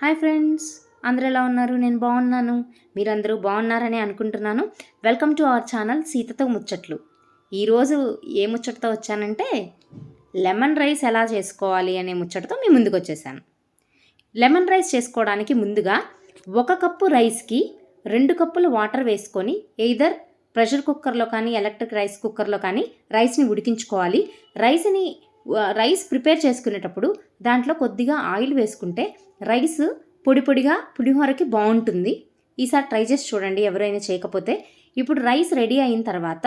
Hi friends అందరూ ఎలా ఉన్నారు? నేను బాగున్నాను. మీరందరూ బాగున్నారని అనుకుంటున్నాను. వెల్కమ్ టు అవర్ ఛానల్ సీతతో ముచ్చట్లు. ఈరోజు ఏ ముచ్చటతో వచ్చానంటే లెమన్ రైస్ ఎలా చేసుకోవాలి అనే ముచ్చటతో మీ ముందుకు వచ్చేసాను. లెమన్ రైస్ చేసుకోవడానికి ముందుగా ఒక కప్పు రైస్కి రెండు కప్పులు వాటర్ వేసుకొని ఎయిదర్ ప్రెషర్ కుక్కర్లో కానీ ఎలక్ట్రిక్ రైస్ కుక్కర్లో కానీ రైస్ని ఉడికించుకోవాలి. రైస్ని రైస్ ప్రిపేర్ చేసుకునేటప్పుడు దాంట్లో కొద్దిగా ఆయిల్ వేసుకుంటే రైస్ పొడి పొడిగా పులిహోరకి బాగుంటుంది. ఈసారి ట్రై చేసి చూడండి ఎవరైనా చేయకపోతే. ఇప్పుడు రైస్ రెడీ అయిన తర్వాత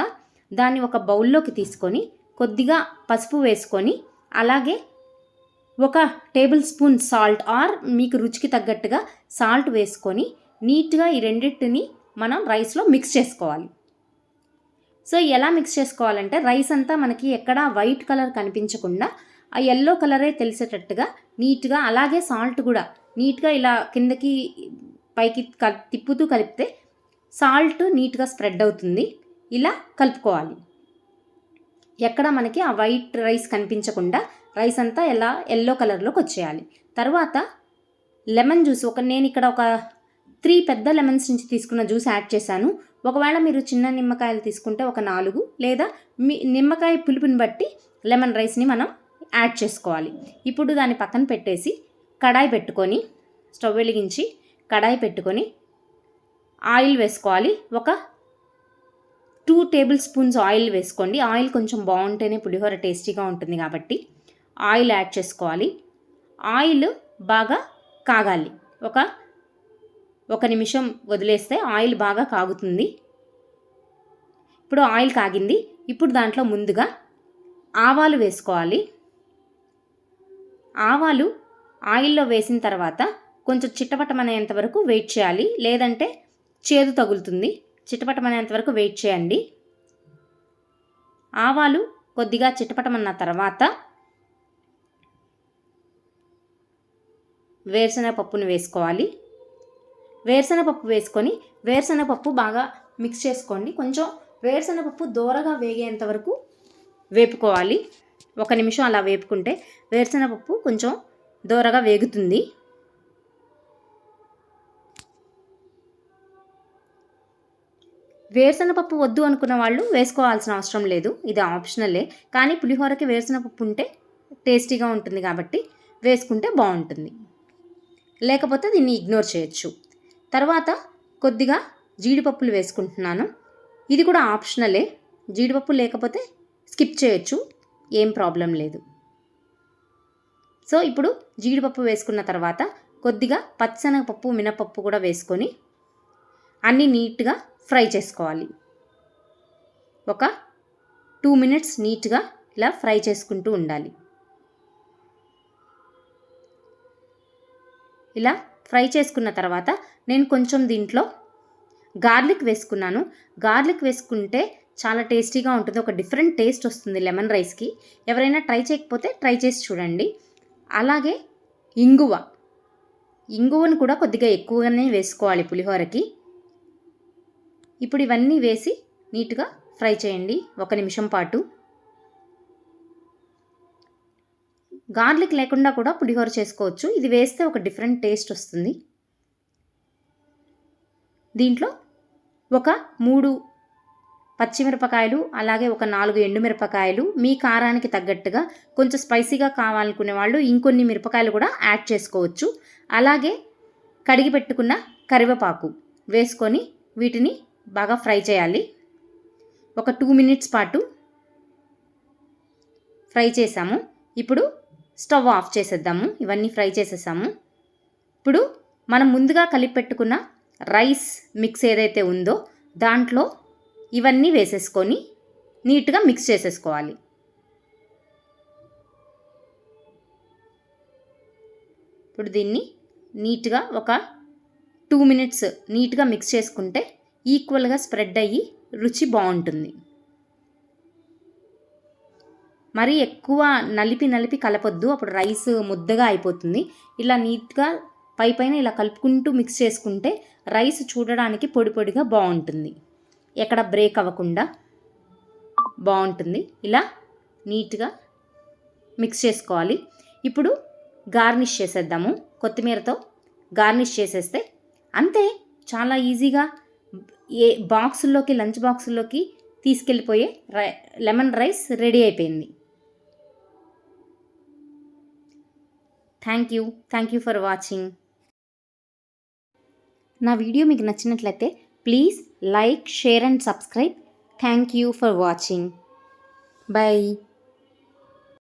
దాన్ని ఒక బౌల్లోకి తీసుకొని కొద్దిగా పసుపు వేసుకొని అలాగే ఒక టేబుల్ స్పూన్ సాల్ట్ ఆర్ మీకు రుచికి తగ్గట్టుగా సాల్ట్ వేసుకొని నీట్గా ఈ రెండింటిని మనం రైస్లో మిక్స్ చేసుకోవాలి. సో ఎలా మిక్స్ చేసుకోవాలంటే రైస్ అంతా మనకి ఎక్కడ వైట్ కలర్ కనిపించకుండా ఆ ఎల్లో కలరే తెలిసేటట్టుగా నీట్గా అలాగే సాల్ట్ కూడా నీట్గా ఇలా కిందకి పైకి కల్ తిప్పుతూ కలిపితే సాల్ట్ నీట్గా స్ప్రెడ్ అవుతుంది. ఇలా కలుపుకోవాలి. ఎక్కడ మనకి ఆ వైట్ రైస్ కనిపించకుండా రైస్ అంతా ఎలా ఎల్లో కలర్లోకి వచ్చేయాలి. తర్వాత లెమన్ జ్యూస్ ఒక నేను ఇక్కడ ఒక త్రీ పెద్ద లెమన్స్ నుంచి తీసుకున్న జ్యూస్ యాడ్ చేశాను. ఒకవేళ మీరు చిన్న నిమ్మకాయలు తీసుకుంటే ఒక నాలుగు లేదా మీ నిమ్మకాయ పులుపుని బట్టి లెమన్ రైస్ని మనం యాడ్ చేసుకోవాలి. ఇప్పుడు దాన్ని పక్కన పెట్టేసి కడాయి పెట్టుకొని స్టవ్ వెలిగించి కడాయి పెట్టుకొని ఆయిల్ వేసుకోవాలి. ఒక టూ టేబుల్ స్పూన్స్ ఆయిల్ వేసుకోండి. ఆయిల్ కొంచెం బాగుంటేనే పులిహోర టేస్టీగా ఉంటుంది కాబట్టి ఆయిల్ యాడ్ చేసుకోవాలి. ఆయిల్ బాగా కాగాలి. ఒక ఒక నిమిషం వదిలేస్తే ఆయిల్ బాగా కాగుతుంది. ఇప్పుడు ఆయిల్ కాగింది. ఇప్పుడు దాంట్లో ముందుగా ఆవాలు వేసుకోవాలి. ఆవాలు ఆయిల్లో వేసిన తర్వాత కొంచెం చిట్టపటమనేంత వరకు వెయిట్ చేయాలి. లేదంటే చేదు తగులుతుంది. చిట్టపటమనేంత వరకు వెయిట్ చేయండి. ఆవాలు కొద్దిగా చిట్టపటమన్న తర్వాత వేరుశనగ పప్పును వేసుకోవాలి. వేరుశనగపప్పు వేసుకొని వేరుశనగపప్పు బాగా మిక్స్ చేసుకోండి. కొంచెం వేరుశనగపప్పు దోరగా వేగేంత వరకు వేపుకోవాలి. ఒక నిమిషం అలా వేపుకుంటే వేరుశనగపప్పు కొంచెం దోరగా వేగుతుంది. వేరుశనగపప్పు వద్దు అనుకున్న వాళ్ళు వేసుకోవాల్సిన అవసరం లేదు. ఇది ఆప్షనలే కానీ పులిహోరకి వేరుశనగపప్పు ఉంటే టేస్టీగా ఉంటుంది కాబట్టి వేసుకుంటే బాగుంటుంది. లేకపోతే దీన్ని ఇగ్నోర్ చేయొచ్చు. తర్వాత కొద్దిగా జీడిపప్పులు వేసుకుంటున్నాను. ఇది కూడా ఆప్షనలే. జీడిపప్పు లేకపోతే స్కిప్ చేయొచ్చు. ఏం ప్రాబ్లం లేదు. సో ఇప్పుడు జీడిపప్పు వేసుకున్న తర్వాత కొద్దిగా పచ్చనగపప్పు మినపప్పు కూడా వేసుకొని అన్నీ నీట్గా ఫ్రై చేసుకోవాలి. ఒక టూ మినిట్స్ నీట్గా ఇలా ఫ్రై చేసుకుంటూ ఉండాలి. ఇలా ఫ్రై చేసుకున్న తర్వాత నేను కొంచెం దీంట్లో గార్లిక్ వేసుకున్నాను. గార్లిక్ వేసుకుంటే చాలా టేస్టీగా ఉంటుంది. ఒక డిఫరెంట్ టేస్ట్ వస్తుంది లెమన్ రైస్కి. ఎవరైనా ట్రై చేయకపోతే ట్రై చేసి చూడండి. అలాగే ఇంగువ. ఇంగువను కూడా కొద్దిగా ఎక్కువగానే వేసుకోవాలి పులిహోరకి. ఇప్పుడు ఇవన్నీ వేసి నీట్గా ఫ్రై చేయండి. ఒక నిమిషం పాటు. గార్లిక్ లేకుండా కూడా పులిహోర చేసుకోవచ్చు. ఇది వేస్తే ఒక డిఫరెంట్ టేస్ట్ వస్తుంది. దీంట్లో ఒక మూడు పచ్చిమిరపకాయలు అలాగే ఒక నాలుగు ఎండుమిరపకాయలు మీ కారానికి తగ్గట్టుగా కొంచెం స్పైసీగా కావాలనుకునే వాళ్ళు ఇంకొన్ని మిరపకాయలు కూడా యాడ్ చేసుకోవచ్చు. అలాగే కడిగి పెట్టుకున్న కరివేపాకు వేసుకొని వీటిని బాగా ఫ్రై చేయాలి. ఒక టూ మినిట్స్ పాటు ఫ్రై చేసాము ఇప్పుడు స్టవ్ ఆఫ్ చేసేద్దాము. ఇవన్నీ ఫ్రై చేసేసాము. ఇప్పుడు మనం ముందుగా కలిపి పెట్టుకున్న రైస్ మిక్స్ ఏదైతే ఉందో దాంట్లో ఇవన్నీ వేసేసుకొని నీట్గా మిక్స్ చేసేసుకోవాలి. ఇప్పుడు దీన్ని నీట్గా ఒక టూ మినిట్స్ నీట్గా మిక్స్ చేసుకుంటే ఈక్వల్గా స్ప్రెడ్ అయ్యి రుచి బాగుంటుంది. మరీ ఎక్కువ నలిపి నలిపి కలపొద్దు. అప్పుడు రైస్ ముద్దగా అయిపోతుంది. ఇలా నీట్గా పై పైన ఇలా కలుపుకుంటూ మిక్స్ చేసుకుంటే రైస్ చూడడానికి పొడి పొడిగా బాగుంటుంది. ఎక్కడ బ్రేక్ అవ్వకుండా బాగుంటుంది. ఇలా నీట్గా మిక్స్ చేసుకోవాలి. ఇప్పుడు గార్నిష్ చేసేద్దాము. కొత్తిమీరతో గార్నిష్ చేసేస్తే అంతే. చాలా ఈజీగా ఏ బాక్సుల్లోకి లంచ్ బాక్సుల్లోకి తీసుకెళ్ళిపోయే రై లెమన్ రైస్ రెడీ అయిపోయింది. Thank you thank you for watching నా వీడియో మీకు నచ్చినట్లయితే please like share and subscribe thank you for watching bye